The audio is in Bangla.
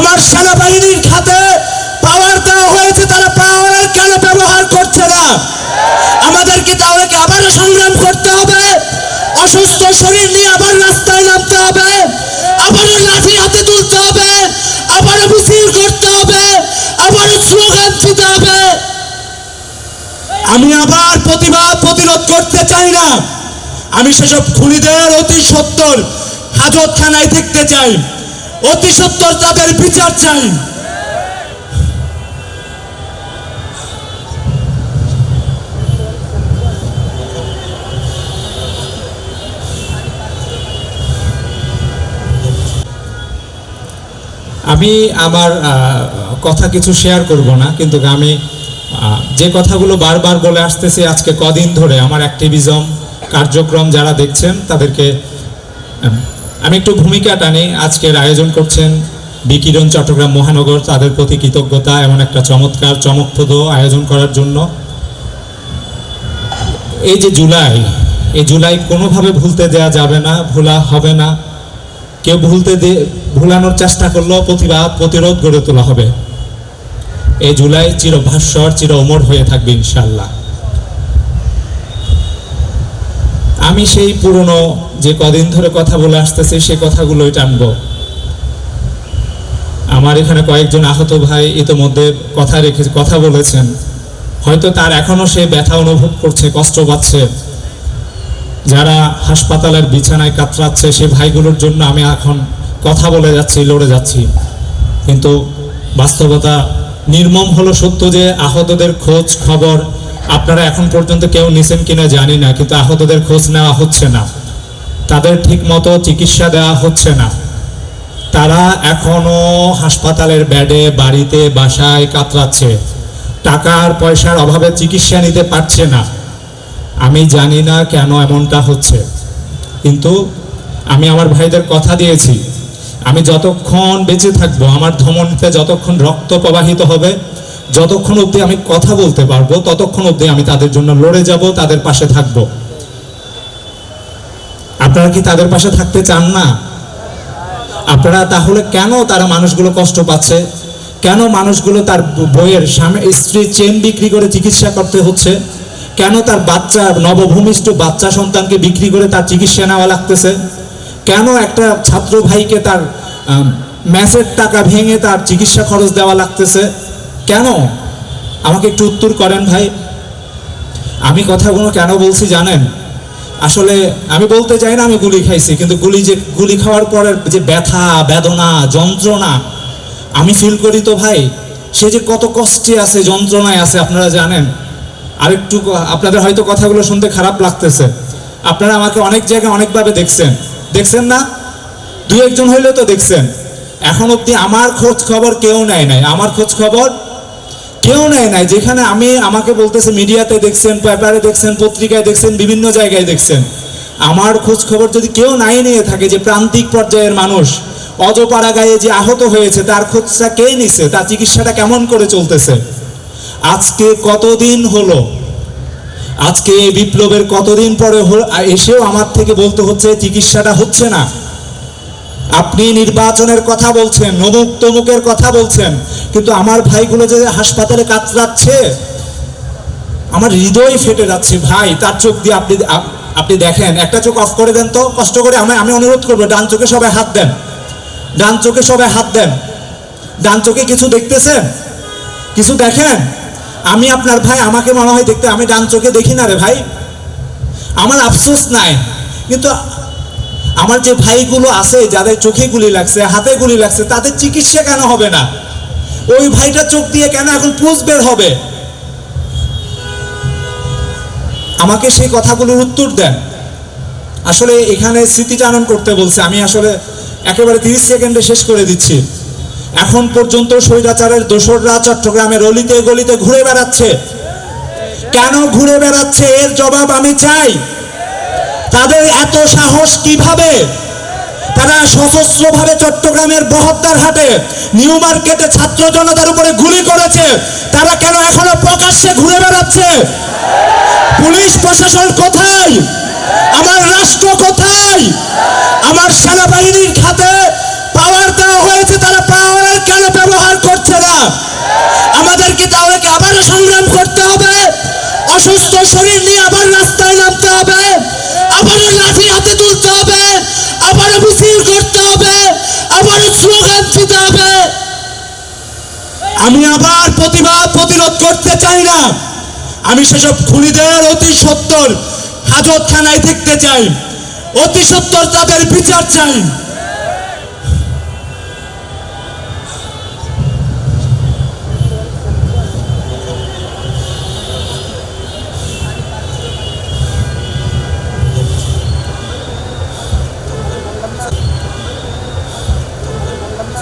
আমার সেনাবাহিনীর খাতে পাওয়ার দেওয়া হয়েছে, তারা পাওয়ারের কেন ব্যবহার করছে না। আমাদেরকে তাহলে আবারও সংগ্রাম করতে হবে, অসুস্থ শরীর নিয়ে আবার রাস্তায় নামতে হবে, আবারও লাঠি হাতে তুলতে হবে, আবারও মিছিল করতে হবে, আবারও স্লোগান দিতে হবে। আমি আবার প্রতিবাদ, প্রতিরোধ করতে চাই না। আমি সেসব খুনিদের অতি সত্তর হাজতখানায় দেখতে চাই। অতি সত্তর তাদের বিচার চাই। আমি আমার কথা কিছু শেয়ার করব না, কিন্তু আমি যে কথাগুলো বারবার বলে আসতেছি আজকে কদিন ধরে, আমার অ্যাক্টিভিজম কার্যক্রম যারা দেখছেন, তাদেরকে আমি একটু ভূমিকা টানি। আজকের আয়োজন করছেন বিকিরণ চট্টগ্রাম মহানগর, তাদের প্রতি কৃতজ্ঞতা, এমন একটা চমৎকার, চমকপ্রদ আয়োজন করার জন্য। এই যে জুলাই, এই জুলাই কোনোভাবে ভুলতে দেওয়া যাবে না, ভোলা হবে না। কেউ ভুলতে দিয়ে ভুলানোর চেষ্টা করলেও প্রতিবাদ, প্রতিরোধ গড়ে তোলা হবে। এই জুলাই চিরভাস্বর, চির অমর হয়ে থাকবে ইনশাল্লাহ আমি সেই পুরনো যে কদিন ধরে কথা বলে আসতেছি সেই কথাগুলোই টানবো। আমার এখানে কয়েকজন আহত ভাই ইতোমধ্যে কথা রেখে, কথা বলেছেন। হয়তো তার এখনও সে ব্যথা অনুভব করছে, কষ্ট পাচ্ছে। যারা হাসপাতালের বিছানায় কাতরাচ্ছে, সে ভাইগুলোর জন্য আমি এখন কথা বলে যাচ্ছি, লড়ে যাচ্ছি। কিন্তু বাস্তবতা নির্মম হলো সত্য যে আহতদের খোঁজ, খবর আপনারা এখন পর্যন্ত কেউ নিছেন কিনা জানি না, কিন্তু আহতদের খোঁজ নেওয়া হচ্ছে না। তাদের ঠিক মতো চিকিৎসা দেওয়া হচ্ছে না। তারা এখনও হাসপাতালের বেডে, বাড়িতে, বাসায় কাতরাচ্ছে। টাকার পয়সার অভাবে চিকিৎসা নিতে পারছে না। আমি জানি না কেন এমনটা হচ্ছে। কিন্তু আমি আমার ভাইদের কথা দিয়েছি। আমি যতক্ষণ বেঁচে থাকব, আমার ধমনীতে যতক্ষণ রক্ত প্রবাহিত হবে যতক্ষণ অবধি আমি কথা বলতে পারব, ততক্ষণ অবধি আমি তাদের জন্য লড়ে যাব, তাদের পাশে থাকব। আপনারা কি তাদের পাশে থাকতে চান না? আপনারা তাহলে কেন তারা মানুষগুলো কষ্ট পাচ্ছে? কেন মানুষগুলো তার বইয়ের স্বামী স্ত্রী চেন বিক্রি করে চিকিৎসা করতে হচ্ছে? কেন তার বাচ্চা, নবভূমিষ্ঠ বাচ্চা সন্তানকে বিক্রি করে তার চিকিৎসা নেওয়া লাগতেছে? কেন একটা ছাত্র ভাইকে তার ম্যাচের টাকা ভেঙে তার চিকিৎসা খরচ দেওয়া লাগতেছে? কেন? আমাকে একটু উত্তর করেন ভাই। আমি কথাগুলো কেন বলছি জানেন? আসলে আমি বলতে চাই না আমি গুলি খাইছি, কিন্তু গুলি যে, গুলি খাওয়ার পরের যে ব্যথা, বেদনা, যন্ত্রণা, আমি ফিল করি তো ভাই, সে যে কত কষ্টে আছে, যন্ত্রণায় আছে, আপনারা জানেন। আরেকটু ক- আপনাদের হয়তো কথাগুলো শুনতে খারাপ লাগতেছে। আপনারা আমাকে অনেক জায়গায় অনেকভাবে দেখছেন। দেখছেন না? দু একজন হইলেও তো দেখছেন। এখন অবধি আমার খোঁজ খবর কেউ নেয় নাই। আমার খোঁজ খবর কেউ নেয় নাই। যেখানে আমি আমাকে বলতেছে, মিডিয়াতে দেখছেন, পেপারে দেখছেন, পত্রিকায় দেখছেন, বিভিন্ন জায়গায় দেখছেন। আমার খোঁজ খবর যদি কেউ নাই নিয়ে থাকে যে প্রান্তিক পর্যায়ের মানুষ অজপাড়া গায়ে যে আহত হয়েছে, তার খোঁজটা কে নিছে? তার চিকিৎসাটা কেমন করে চলতেছে? আজকে কতদিন হলো? আজকে এই বিপ্লবের কতদিন পরে এসেও আমার থেকে বলতে হচ্ছে, চিকিৎসাটা হচ্ছে না। আপনি নির্বাচনের কথা বলছেন অমুক তমুকের কথা বলছেন কিন্তু আমার ভাইগুলো যে হাসপাতালে কাতরাচ্ছে, আমার হৃদয় ফেটে যাচ্ছে, ভাই, তার চোখ দিয়ে আপনি আপনি দেখেন, একটা চোখ অফ করে দেন তো, কষ্ট করে আমি আমি অনুরোধ করব, ডান চোখে সবাই হাত দেন, ডান চোখে সবাই হাত দেন, ডান চোখে কিছু দেখতেছেন? কিছু দেখেন? আমি আপনার ভাই, আমাকে মনে হয় দেখতে, আমি ডান চোখে দেখি না রে ভাই, আমার আফসোস নাই, কিন্তু আমার যে ভাইগুলো আছে, যাদের চোখে গুলি লাগছে, হাতে গুলি লাগছে, তাদের চিকিৎসা কেন হবে না? ওই ভাইটা চোখ দিয়ে কেন এখন পুষ বের হবে? আমাকে সেই কথাগুলোর উত্তর দেন। আসলে এখানে স্মৃতিচারণ করতে বলছে, আমি আসলে একেবারে তিরিশ সেকেন্ডে শেষ করে দিচ্ছি। এখন পর্যন্ত স্বৈরাচারের দোসররা চট্টগ্রামের অলিতে গলিতে ঘুরে বেড়াচ্ছে। কেন ঘুরে বেড়াচ্ছে? এর জবাব আমি চাই। তাদের এত সাহস কীভাবে? তারা সশস্ত্রভাবে চট্টগ্রামের বহদ্দার হাটে নিউ মার্কেটে ছাত্র জনতার উপরে গুলি করেছে। তারা কেন এখনও প্রকাশ্যে ঘুরে বেড়াচ্ছে? পুলিশ প্রশাসন কোথায়? আমার রাষ্ট্র কোথায়? আমার সেনাবাহিনীর খাতে পাওয়ার দেওয়া হয়েছে, তারা পাওয়ারের কেন ব্যবহার করছে না। আমাদেরকে তাদেরকে তাহলে আবারও সংগ্রাম করতে হবে। অসুস্থ আমি আবার প্রতিবাদ, প্রতিরোধ করতে চাই না। আমি সেসব খুনিদের অতি সত্তর হাজতখানায় দেখতে চাই। অতি সত্তর তাদের বিচার চাই।